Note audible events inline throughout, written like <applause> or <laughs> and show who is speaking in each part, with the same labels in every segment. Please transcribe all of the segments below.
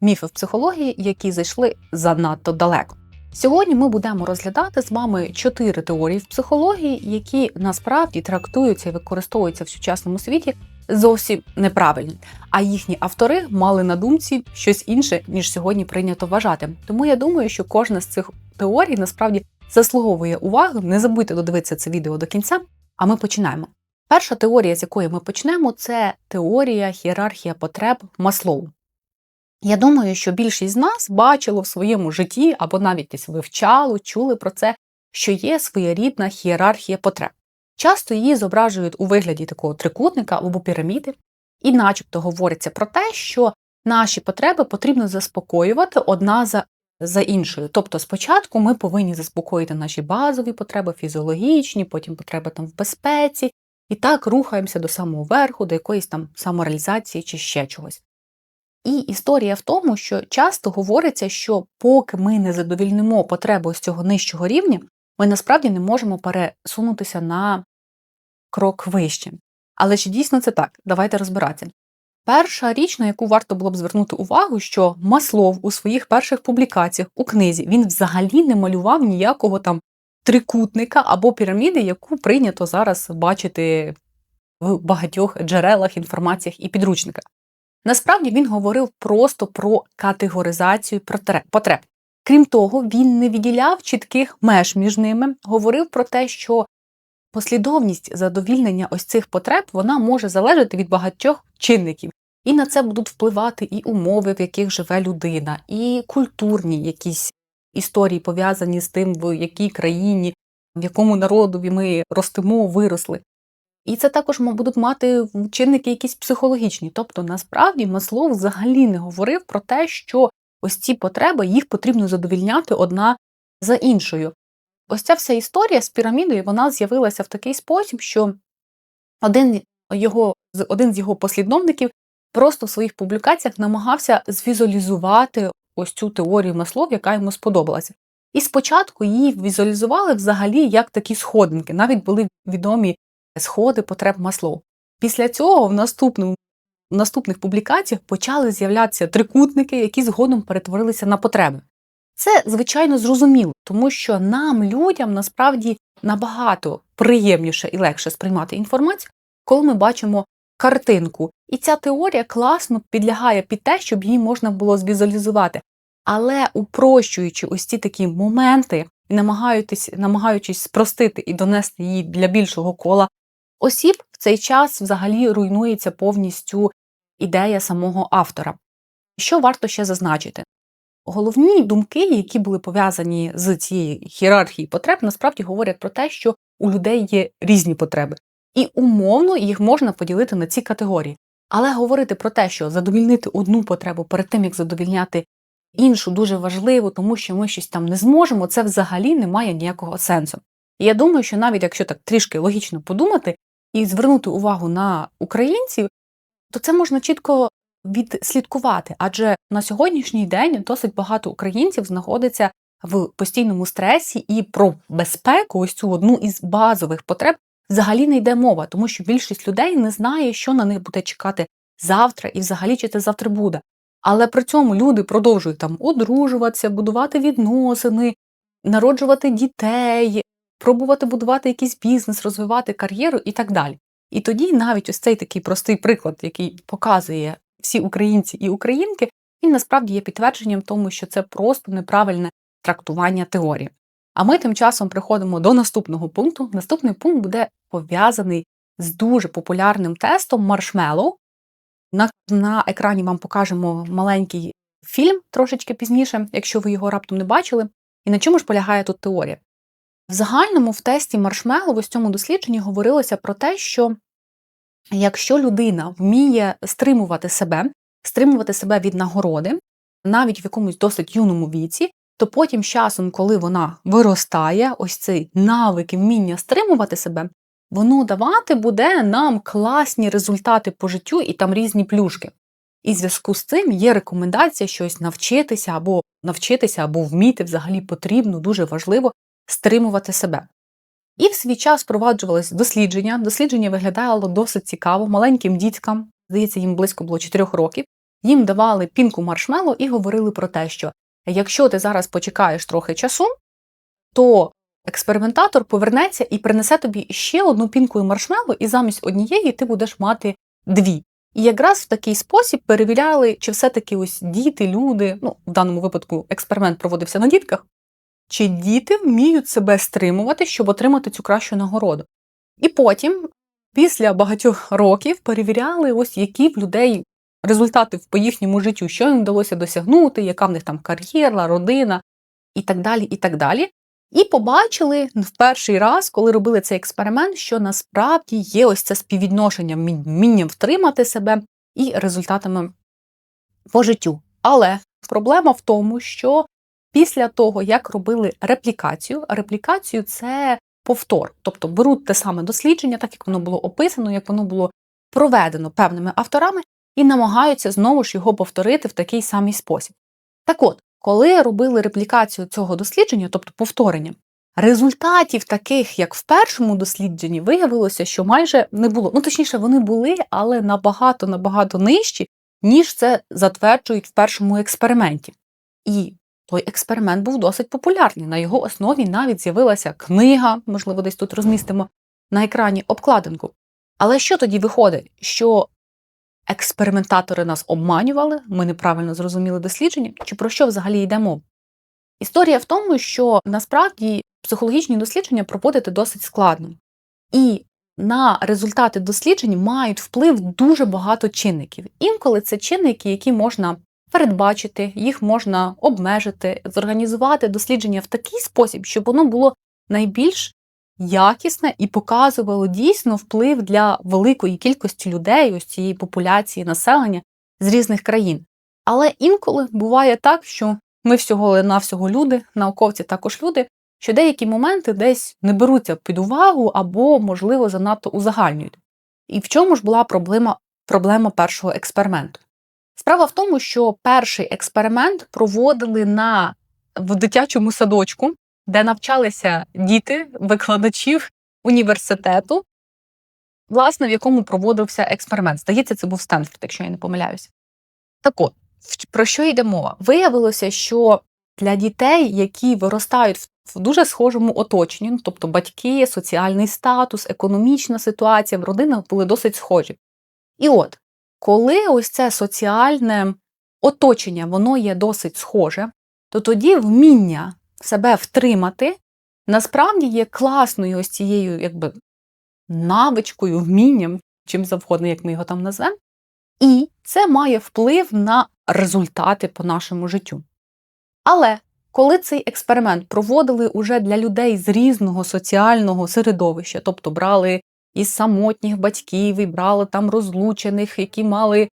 Speaker 1: міфи в психології, які зайшли занадто далеко. Сьогодні ми будемо розглядати з вами чотири теорії в психології, які насправді трактуються і використовуються в сучасному світі зовсім неправильно. А їхні автори мали на думці щось інше, ніж сьогодні прийнято вважати. Тому я думаю, що кожна з цих теорій насправді заслуговує уваги. Не забудьте додивитися це відео до кінця. А ми починаємо. Перша теорія, з якої ми почнемо, це теорія хієрархія потреб Маслоу. Я думаю, що більшість з нас бачило в своєму житті або навіть десь вивчало, чули про це, що є своєрідна хієрархія потреб. Часто її зображують у вигляді такого трикутника або піраміди, і начебто говориться про те, що наші потреби потрібно заспокоювати одна за, за іншою. Тобто спочатку ми повинні заспокоїти наші базові потреби, фізіологічні, потім потреби там в безпеці, і так рухаємося до самого верху, до якоїсь там самореалізації чи ще чогось. І історія в тому, що часто говориться, що поки ми не задовільнимо потребу з цього нижчого рівня, ми насправді не можемо пересунутися на крок вище. Але чи дійсно це так? Давайте розбиратися. Перша річ, на яку варто було б звернути увагу, що Маслов у своїх перших публікаціях у книзі він взагалі не малював ніякого там трикутника або піраміди, яку прийнято зараз бачити в багатьох джерелах, інформаціях і підручниках. Насправді він говорив просто про категоризацію потреб. Крім того, він не відділяв чітких меж між ними, говорив про те, що послідовність задовільнення ось цих потреб вона може залежати від багатьох чинників. І на це будуть впливати і умови, в яких живе людина, і культурні якісь історії пов'язані з тим, в якій країні, в якому народові ми ростемо, виросли. І це також будуть мати чинники якісь психологічні. Тобто, насправді, Маслов взагалі не говорив про те, що ось ці потреби їх потрібно задовільняти одна за іншою. Ось ця вся історія з пірамідою вона з'явилася в такий спосіб, що один, його, один з його послідовників просто в своїх публікаціях намагався звізуалізувати ось цю теорію Маслов, яка йому сподобалася. І спочатку її візуалізували взагалі як такі сходинки, навіть були відомі сходи потреб Маслоу. Після цього в наступному в наступних публікаціях почали з'являтися трикутники, які згодом перетворилися на потреби. Це, звичайно, зрозуміло, тому що нам, людям, насправді набагато приємніше і легше сприймати інформацію, коли ми бачимо картинку. І ця теорія класно підлягає під те, щоб її можна було звізуалізувати. Але упрощуючи ось ці такі моменти і намагаючись спростити і донести її для більшого кола осіб, в цей час взагалі руйнується повністю ідея самого автора. Що варто ще зазначити? Головні думки, які були пов'язані з цією хірархією потреб, насправді говорять про те, що у людей є різні потреби, і умовно їх можна поділити на ці категорії. Але говорити про те, що задовільнити одну потребу перед тим, як задовільняти іншу, дуже важливо, тому що ми щось там не зможемо, це взагалі не має ніякого сенсу. І я думаю, що навіть якщо так трішки логічно подумати і звернути увагу на українців, то це можна чітко відслідкувати, адже на сьогоднішній день досить багато українців знаходиться в постійному стресі, і про безпеку, ось цю одну із базових потреб, взагалі не йде мова, тому що більшість людей не знає, що на них буде чекати завтра, і взагалі чи це завтра буде. Але при цьому люди продовжують там одружуватися, будувати відносини, народжувати дітей, пробувати будувати якийсь бізнес, розвивати кар'єру і так далі. І тоді навіть ось цей такий простий приклад, який показує всі українці і українки, він насправді є підтвердженням тому, що це просто неправильне трактування теорії. А ми тим часом приходимо до наступного пункту. Наступний пункт буде пов'язаний з дуже популярним тестом Marshmallow. На, на екрані вам покажемо маленький фільм трошечки пізніше, якщо ви його раптом не бачили. І на чому ж полягає тут теорія? В загальному в тесті Маршмеллоу в цьому дослідженні говорилося про те, що якщо людина вміє стримувати себе, стримувати себе від нагороди, навіть в якомусь досить юному віці, то потім часом, коли вона виростає, ось цей навик і вміння стримувати себе, воно давати буде нам класні результати по життю і там різні плюшки. І в зв'язку з цим є рекомендація щось навчитися або навчитися, або вміти взагалі потрібно, дуже важливо стримувати себе. І в свій час впроваджувалось дослідження. Дослідження виглядало досить цікаво, маленьким діткам, здається, їм близько було 4 років. їм давали пінку маршмело і говорили про те, що якщо ти зараз почекаєш трохи часу, то експериментатор повернеться і принесе тобі ще одну пінку маршмело, і замість однієї ти будеш мати дві. І якраз в такий спосіб перевіряли, чи все-таки ось діти, люди, ну в даному випадку експеримент проводився на дітках, чи діти вміють себе стримувати, щоб отримати цю кращу нагороду. І потім, після багатьох років, перевіряли, ось які в людей результати по їхньому життю, що їм вдалося досягнути, яка в них там кар'єра, родина і так далі. І так далі. І побачили в перший раз, коли робили цей експеримент, що насправді є ось це співвідношення вмінням втримати себе і результатами по життю. Але проблема в тому, що після того, як робили реплікацію, реплікацію це повтор, тобто беруть те саме дослідження, так як воно було описано, як воно було проведено певними авторами, і намагаються знову ж його повторити в такий самий спосіб. Так от, коли робили реплікацію цього дослідження, тобто повторення, результатів таких, як в першому дослідженні, виявилося, що майже не було. Ну, точніше, вони були, але набагато набагато нижчі, ніж це затверджують в першому експерименті. І той експеримент був досить популярний. На його основі навіть з'явилася книга, можливо, десь тут розмістимо на екрані обкладинку. Але що тоді виходить? Що експериментатори нас обманювали, ми неправильно зрозуміли дослідження, чи про що взагалі йде мова? Історія в тому, що насправді психологічні дослідження проводити досить складно. І на результати досліджень мають вплив дуже багато чинників. Інколи це чинники, які можна передбачити, їх можна обмежити, зорганізувати дослідження в такий спосіб, щоб воно було найбільш якісне і показувало дійсно вплив для великої кількості людей, ось цієї популяції населення з різних країн. Але інколи буває так, що ми всього навсього люди, науковці також люди, що деякі моменти десь не беруться під увагу або, можливо, занадто узагальнюють. І в чому ж була проблема, проблема першого експерименту? Справа в тому, що перший експеримент проводили на в дитячому садочку, де навчалися діти, викладачів університету, власне, в якому проводився експеримент. Здається, це був Стенфорд, якщо я не помиляюся. Так от, про що йде мова? Виявилося, що для дітей, які виростають в дуже схожому оточенні, ну, тобто батьки, соціальний статус, економічна ситуація в родинах були досить схожі. І от, коли ось це соціальне оточення, воно є досить схоже, то тоді вміння себе втримати насправді є класною ось цією якби навичкою, вмінням, чим завгодно, як ми його там назвемо, і це має вплив на результати по нашому життю. Але коли цей експеримент проводили уже для людей з різного соціального середовища, тобто брали із самотніх батьків, і брали там розлучених, які мали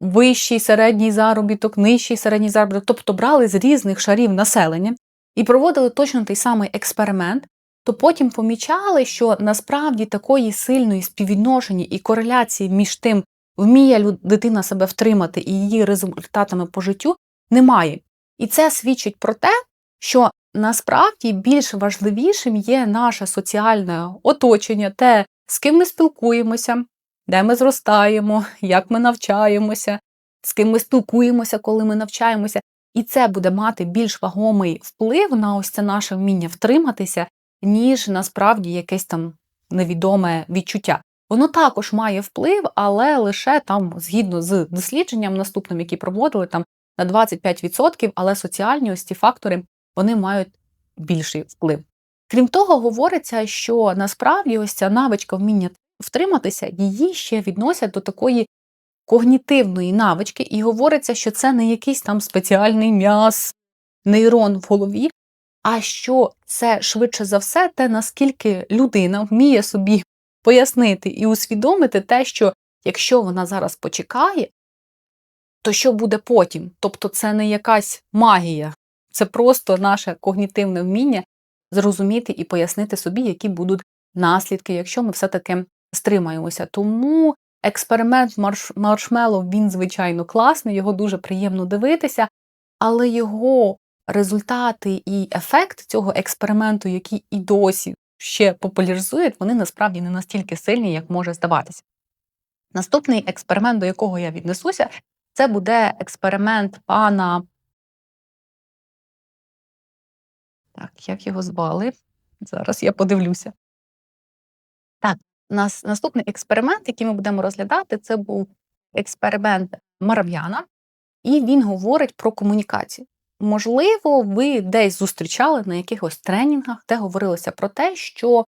Speaker 1: вищий середній заробіток, нижчий середній заробіток, тобто брали з різних шарів населення і проводили точно той самий експеримент, то потім помічали, що насправді такої сильної співвідношення і кореляції між тим, вміє дитина себе втримати і її результатами по життю, немає. І це свідчить про те, що насправді більш важливішим є наше соціальне оточення, те, з ким ми спілкуємося, де ми зростаємо, як ми навчаємося, з ким ми спілкуємося, коли ми навчаємося. І це буде мати більш вагомий вплив на ось це наше вміння втриматися, ніж насправді якесь там невідоме відчуття. Воно також має вплив, але лише там, згідно з дослідженням наступним, які проводили, там на 25%, але соціальні ось ці фактори вони мають більший вплив. Крім того, говориться, що насправді ось ця навичка вміння втриматися, її ще відносять до такої когнітивної навички, і говориться, що це не якийсь там спеціальний м'яз, нейрон в голові, а що це швидше за все те, наскільки людина вміє собі пояснити і усвідомити те, що якщо вона зараз почекає, то що буде потім? Тобто це не якась магія, це просто наше когнітивне вміння зрозуміти і пояснити собі, які будуть наслідки, якщо ми все-таки стримаємося. Тому експеримент марш... маршмеллоу, він, звичайно, класний, його дуже приємно дивитися, але його результати і ефект цього експерименту, який і досі ще популяризують, вони насправді не настільки сильні, як може здаватися. Наступний експеримент, до якого я віднесуся, Це буде експеримент пана. Так, як його звали? Зараз я подивлюся. Так, нас наступний експеримент, який ми будемо розглядати, це був експеримент Марав'яна, і він говорить про комунікацію. Можливо, ви десь зустрічали на якихось тренінгах, де говорилося про те, що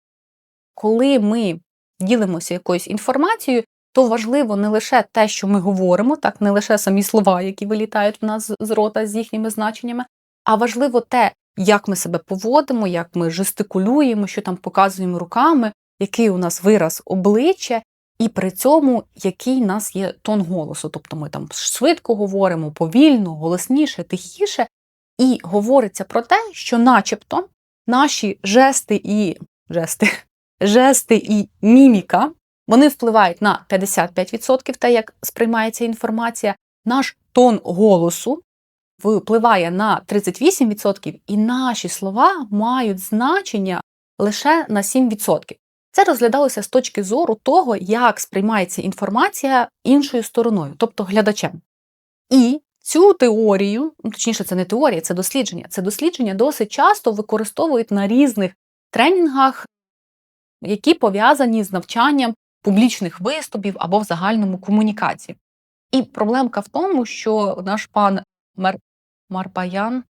Speaker 1: коли ми ділимося якоюсь інформацією, то важливо не лише те, що ми говоримо, так не лише самі слова, які вилітають в нас з рота з їхніми значеннями, а важливо те, як ми себе поводимо, як ми жестикулюємо, що там показуємо руками, який у нас вираз обличчя, і при цьому який нас є тон голосу. Тобто ми там швидко говоримо, повільно, голосніше, тихіше, і говориться про те, що, начебто, наші жести і жести, <laughs> жести і міміка. Вони впливають на 55% те, як сприймається інформація. Наш тон голосу впливає на 38%, і наші слова мають значення лише на 7%. Це розглядалося з точки зору того, як сприймається інформація іншою стороною, тобто глядачем. І цю теорію, ну, точніше, це не теорія, це дослідження. Це дослідження досить часто використовують на різних тренінгах, які пов'язані з навчанням публічних виступів або в загальному комунікації. І проблемка в тому, що наш пан Мар... Марбаян,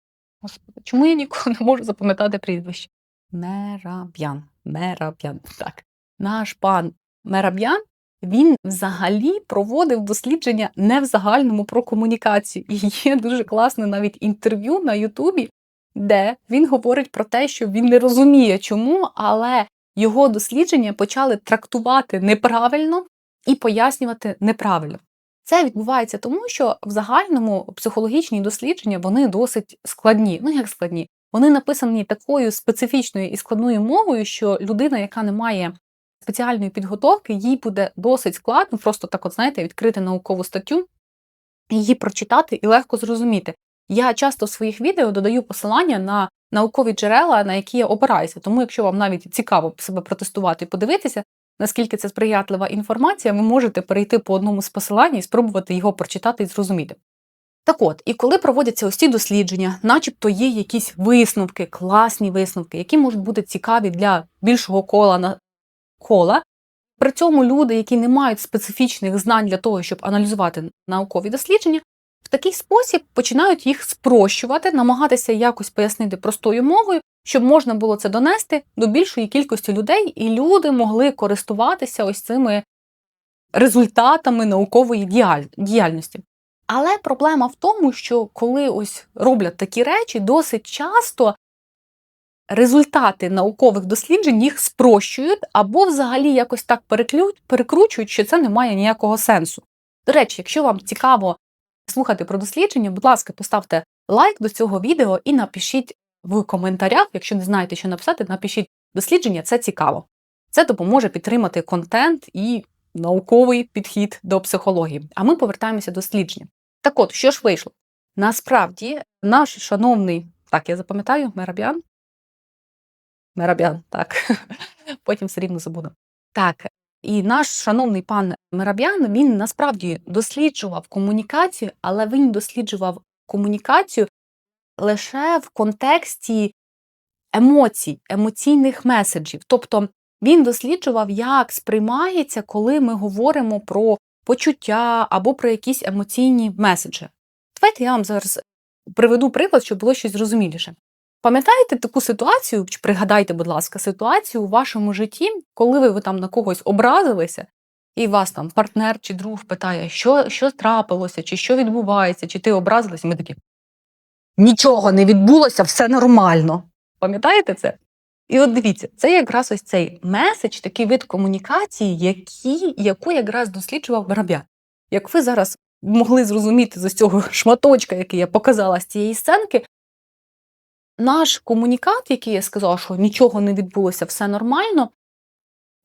Speaker 1: Господи, чому я ніколи не можу запам'ятати прізвище? Мераб'ян. Мераб'ян. Так. Наш пан Мераб'ян він взагалі проводив дослідження не в загальному про комунікацію. І є дуже класне навіть інтерв'ю на Ютубі, де він говорить про те, що він не розуміє, чому, але його дослідження почали трактувати неправильно і пояснювати неправильно. Це відбувається тому, що в загальному психологічні дослідження вони досить складні. Ну як складні? Вони написані такою специфічною і складною мовою, що людина, яка не має спеціальної підготовки, їй буде досить складно, просто так, от знаєте, відкрити наукову статтю, її прочитати і легко зрозуміти. Я часто в своїх відео додаю посилання на наукові джерела, на які я опираюся. Тому, якщо вам навіть цікаво себе протестувати і подивитися, наскільки це сприятлива інформація, ви можете перейти по одному з посилань і спробувати його прочитати і зрозуміти. Так от, і коли проводяться ось ці дослідження, начебто є якісь висновки, класні висновки, які можуть бути цікаві для більшого кола на кола. При цьому люди, які не мають специфічних знань для того, щоб аналізувати наукові дослідження, в такий спосіб починають їх спрощувати, намагатися якось пояснити простою мовою, щоб можна було це донести до більшої кількості людей, і люди могли користуватися ось цими результатами наукової діяльності. Але проблема в тому, що коли ось роблять такі речі, досить часто результати наукових досліджень їх спрощують або взагалі якось так перекручують, що це не має ніякого сенсу. До речі, якщо вам цікаво слухати про дослідження, будь ласка, поставте лайк до цього відео і напишіть в коментарях, якщо не знаєте, що написати, напишіть дослідження, це цікаво. Це допоможе підтримати контент і науковий підхід до психології. А ми повертаємося до дослідження. Так от, що ж вийшло? Насправді, наш шановний, так, я запам'ятаю, Мераб'ян. Мераб'ян, так, <laughs> потім все рівно забуду. Так, і наш шановний пан Мераб'ян він насправді досліджував комунікацію, але він досліджував комунікацію лише в контексті емоцій, емоційних меседжів. Тобто він досліджував, як сприймається, коли ми говоримо про почуття або про якісь емоційні меседжі. Давайте я вам зараз приведу приклад, щоб було щось зрозуміліше. Пам'ятаєте таку ситуацію, чи пригадайте, будь ласка, ситуацію у вашому житті, коли ви, там на когось образилися, і вас там партнер чи друг питає, що що трапилося, чи що відбувається, чи ти образилась, ми такі нічого не відбулося, все нормально. Пам'ятаєте це? І от дивіться, це якраз ось цей меседж, такий вид комунікації, які, яку якраз досліджував Барабя. Як ви зараз могли зрозуміти з цього шматочка, який я показала з цієї сценки, наш комунікат, який я сказала, що нічого не відбулося, все нормально,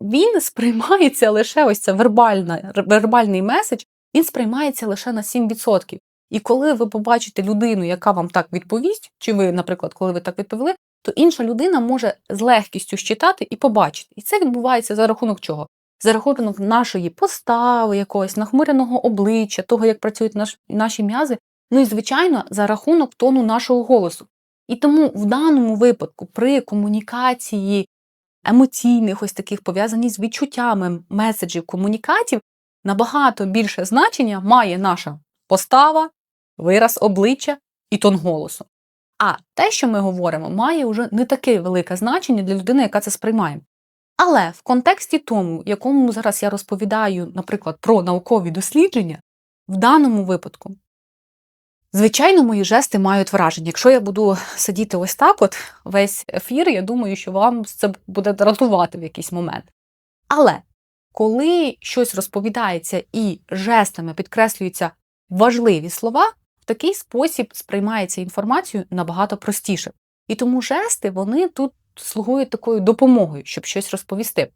Speaker 1: він сприймається лише ось це вербальний меседж, він сприймається лише на 7%. І коли ви побачите людину, яка вам так відповість, чи ви, наприклад, коли ви так відповіли, то інша людина може з легкістю щитати і побачити. І це відбувається за рахунок чого? за рахунок нашої постави, якогось нахмуреного обличчя, того, як працюють наш, наші м'язи, ну і, звичайно, за рахунок тону нашого голосу. І тому в даному випадку при комунікації емоційних, ось таких пов'язаних з відчуттями меседжів комунікатів, набагато більше значення має наша постава, вираз обличчя і тон голосу. А те, що ми говоримо, має вже не таке велике значення для людини, яка це сприймає. Але в контексті тому, якому зараз я розповідаю, наприклад, про наукові дослідження, в даному випадку, звичайно, мої жести мають враження. Якщо я буду сидіти ось так, от весь ефір, я думаю, що вам це буде дратувати в якийсь момент. Але коли щось розповідається і жестами підкреслюються важливі слова, такий спосіб сприймається інформацію набагато простіше. І тому жести вони тут слугують такою допомогою, щоб щось розповісти.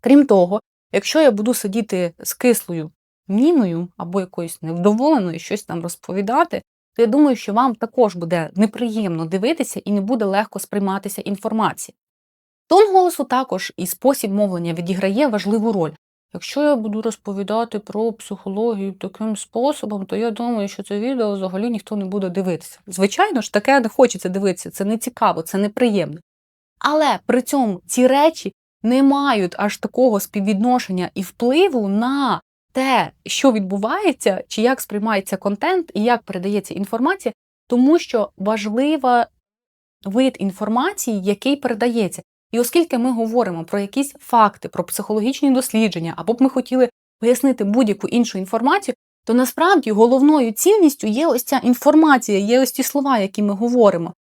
Speaker 1: Крім того, якщо я буду сидіти з кислою міною або якоюсь невдоволеною щось там розповідати, то я думаю, що вам також буде неприємно дивитися і не буде легко сприйматися інформація. Тон голосу також і спосіб мовлення відіграє важливу роль. Якщо я буду розповідати про психологію таким способом, то я думаю, що це відео взагалі ніхто не буде дивитися. Звичайно ж, таке не хочеться дивитися, це не цікаво, це неприємно. Але при цьому ці речі не мають аж такого співвідношення і впливу на те, що відбувається, чи як сприймається контент і як передається інформація, тому що важлива вид інформації, який передається. І оскільки ми говоримо про якісь факти, про психологічні дослідження, або б ми хотіли пояснити будь-яку іншу інформацію, то насправді головною цінністю є ось ця інформація, є ось ті слова, які ми говоримо.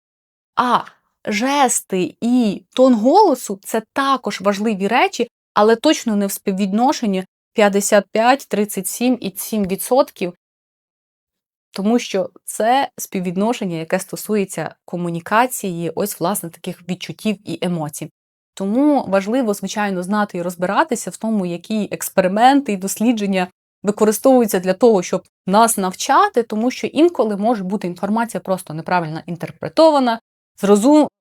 Speaker 1: А жести і тон голосу це також важливі речі, але точно не в співвідношенні 55, 37 і 7%, тому що це співвідношення, яке стосується комунікації, ось, власне, таких відчуттів і емоцій. Тому важливо, звичайно, знати і розбиратися в тому, які експерименти і дослідження використовуються для того, щоб нас навчати, тому що інколи може бути інформація просто неправильно інтерпретована,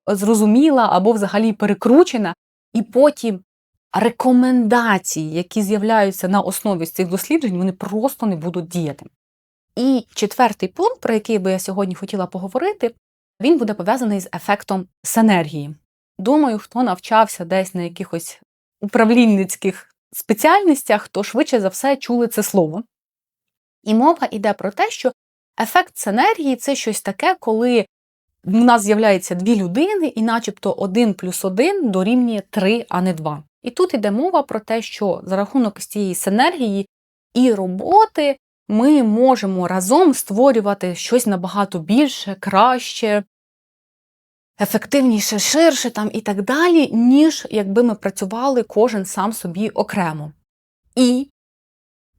Speaker 1: зрозуміла або взагалі перекручена, і потім рекомендації, які з'являються на основі цих досліджень, вони просто не будуть діяти. І четвертий пункт, про який би я сьогодні хотіла поговорити, він буде пов'язаний з ефектом синергії. Думаю, хто навчався десь на якихось управлінницьких спеціальностях, то швидше за все чули це слово. І мова йде про те, що ефект синергії це щось таке, коли в нас з'являється дві людини, і начебто один плюс один дорівнює три, а не два. І тут йде мова про те, що за рахунок цієї синергії і роботи ми можемо разом створювати щось набагато більше, краще, ефективніше, ширше там і так далі, ніж якби ми працювали кожен сам собі окремо. І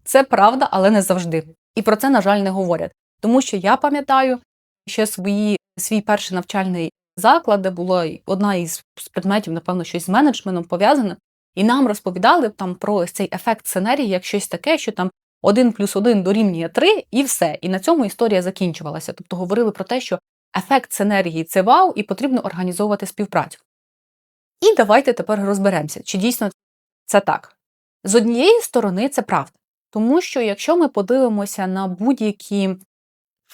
Speaker 1: це правда, але не завжди. І про це, на жаль, не говорять. Тому що я пам'ятаю ще свої, свій перший навчальний заклад, де була одна із предметів, напевно, щось з менеджментом пов'язане, і нам розповідали там про цей ефект сценарії як щось таке, що там 1 плюс 1 дорівнює 3 і все. І на цьому історія закінчувалася. Тобто говорили про те, що ефект синергії це вау, і потрібно організовувати співпрацю. І давайте тепер розберемося, чи дійсно це так. З однієї сторони, це правда. Тому що якщо ми подивимося на будь-які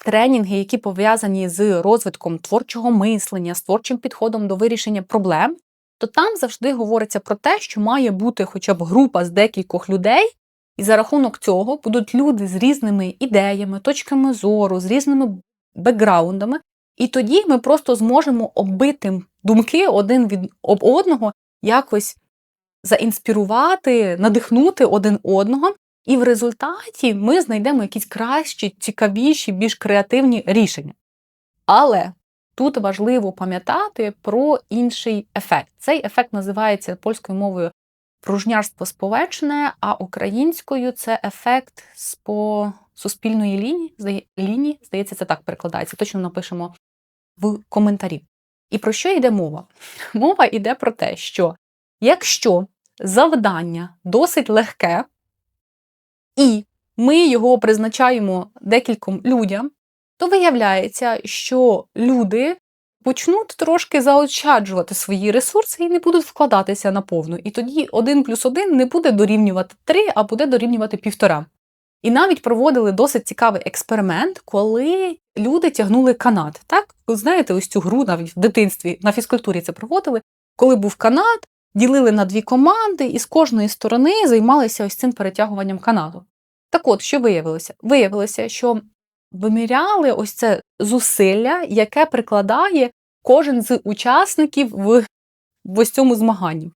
Speaker 1: тренінги, які пов'язані з розвитком творчого мислення, з творчим підходом до вирішення проблем, то там завжди говориться про те, що має бути хоча б група з декількох людей, і за рахунок цього будуть люди з різними ідеями, точками зору, з різними бекграундами, і тоді ми просто зможемо оббити думки один від одного, якось заінспірувати, надихнути один одного, і в результаті ми знайдемо якісь кращі, цікавіші, більш креативні рішення. Але тут важливо пам'ятати про інший ефект. Цей ефект називається польською мовою пружнярство сповечне, а українською це ефект спо суспільної лінії, лінії, здається, це так перекладається. Точно напишемо в коментарі. І про що йде мова? <laughs> Мова йде про те, що якщо завдання досить легке, і ми його призначаємо декільком людям, то виявляється, що люди почнуть трошки заощаджувати свої ресурси і не будуть вкладатися на повну. І тоді один плюс один не буде дорівнювати 3, а буде дорівнювати півтора. І навіть проводили досить цікавий експеримент, коли люди тягнули канат. Так, ви знаєте, ось цю гру навіть в дитинстві на фізкультурі це проводили, коли був канат, ділили на дві команди, і з кожної сторони займалися ось цим перетягуванням канату. Так от, що виявилося? Виявилося, що виміряли ось це зусилля, яке прикладає кожен з учасників в, в ось цьому змаганні.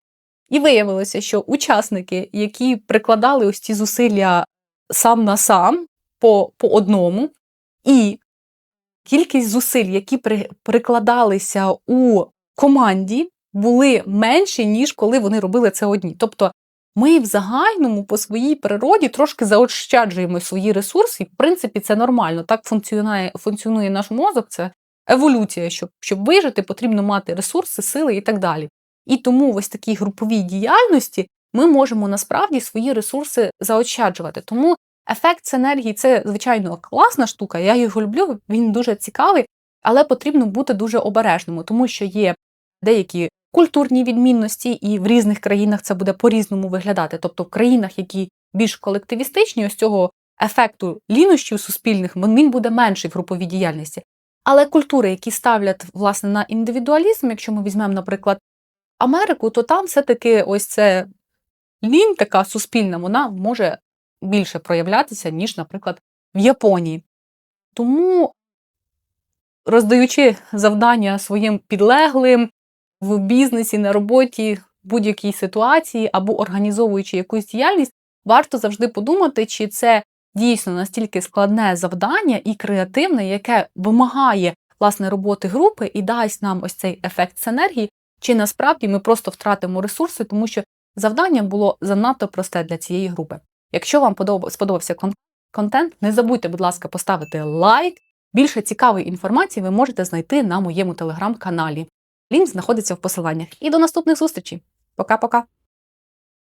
Speaker 1: І виявилося, що учасники, які прикладали ось ці зусилля сам на сам по, по одному, і кількість зусиль, які при, прикладалися у команді, були менші, ніж коли вони робили це одні. Тобто ми в загальному по своїй природі трошки заощаджуємо свої ресурси, і в принципі це нормально. Так функціонує, функціонує наш мозок, це еволюція. Щоб, щоб вижити, потрібно мати ресурси, сили і так далі. І тому ось такій груповій діяльності ми можемо насправді свої ресурси заощаджувати. Тому ефект синергії це, звичайно, класна штука. Я його люблю, він дуже цікавий, але потрібно бути дуже обережним, тому що є деякі культурні відмінності, і в різних країнах це буде по-різному виглядати. Тобто в країнах, які більш колективістичні, ось цього ефекту лінощів суспільних, він буде менший в груповій діяльності. Але культури, які ставлять власне на індивідуалізм, якщо ми візьмемо, наприклад, Америку, то там все-таки ось це лінь така суспільна, вона може більше проявлятися, ніж, наприклад, в Японії. Тому, роздаючи завдання своїм підлеглим в бізнесі, на роботі, будь-якій ситуації або організовуючи якусь діяльність, варто завжди подумати, чи це дійсно настільки складне завдання і креативне, яке вимагає власне роботи групи і дасть нам ось цей ефект синергії, чи насправді ми просто втратимо ресурси, тому що завдання було занадто просте для цієї групи. Якщо вам сподобався контент, не забудьте, будь ласка, поставити лайк. Більше цікавої інформації ви можете знайти на моєму телеграм-каналі. Лінк знаходиться в посиланнях. І до наступних зустрічей. Пока-пока!